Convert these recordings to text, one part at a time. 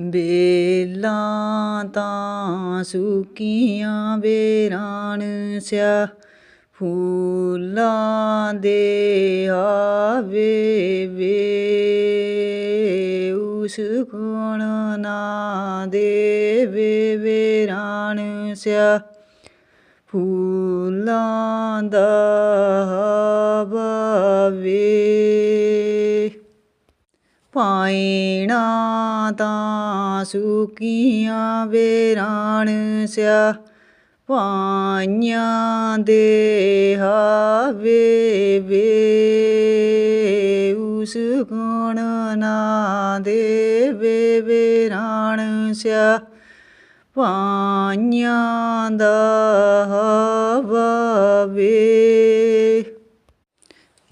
ਬੇਲਾਂ ਤਾਂ ਸੁੱਕੀਆਂ ਬੇਰਾਣ ਸਿਆ ਫੂਲਾਂ ਦੇ ਆਵੇ ਵੇ, ਉਸ ਗੁਣ ਨਾ ਦੇਵੇ ਬੇਰਾਣ ਸਿਆ ਫੂਲਾਂ ਦਾ ਬਾਵੇ ਪਾਇਣਾ ਤਾਂ ਸੁਕੀਆਂ ਵੇਰਾਣ ਸਿਆ ਪਾਈਆਂ ਦੇ ਹਾਵੇ ਵੇ ਉਸ ਗੁਣ ਨਾ ਦੇਵੇ ਵੇਰਾਣ ਸਿਆ ਪਾਈਆਂ ਦਾ ਹਵਾਵੇ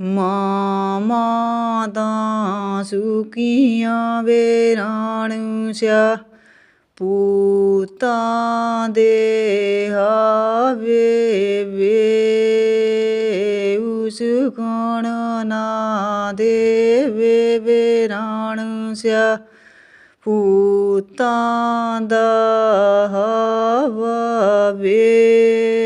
ਮਾਮਾ ਤਾਂ ਸੁਕੀਆਂ ਵੇਰਾਣ ਸਿਆ, ਪੂਤਾਂ ਦੇ ਹਾਵੇ ਵੇ, ਉਸ ਕੋਣ ਨਾ ਦੇਵੇ ਵੇਰਾਣ ਸਿਆ, ਪੂਤਾ ਦਾ ਹਵਾਵੇ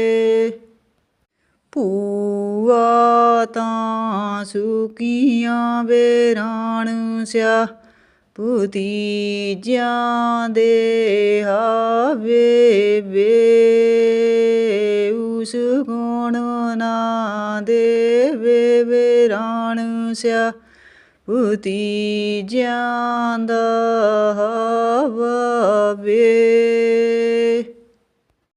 ਭੂਆ ਤਾਂ ਸੁਕੀਆਂ ਵੇਰਾਣ ਸਿਆ ਭਤੀਜਿਆਂ ਦੇ ਹਾਵੇ ਵੇ। ਉਸ ਗੁਣ ਨਾ ਦੇਵੇ ਵੇਰਾਣ ਸਿਆ ਭਤੀਜਿਆਂ ਦਾ ਹਾਵੇ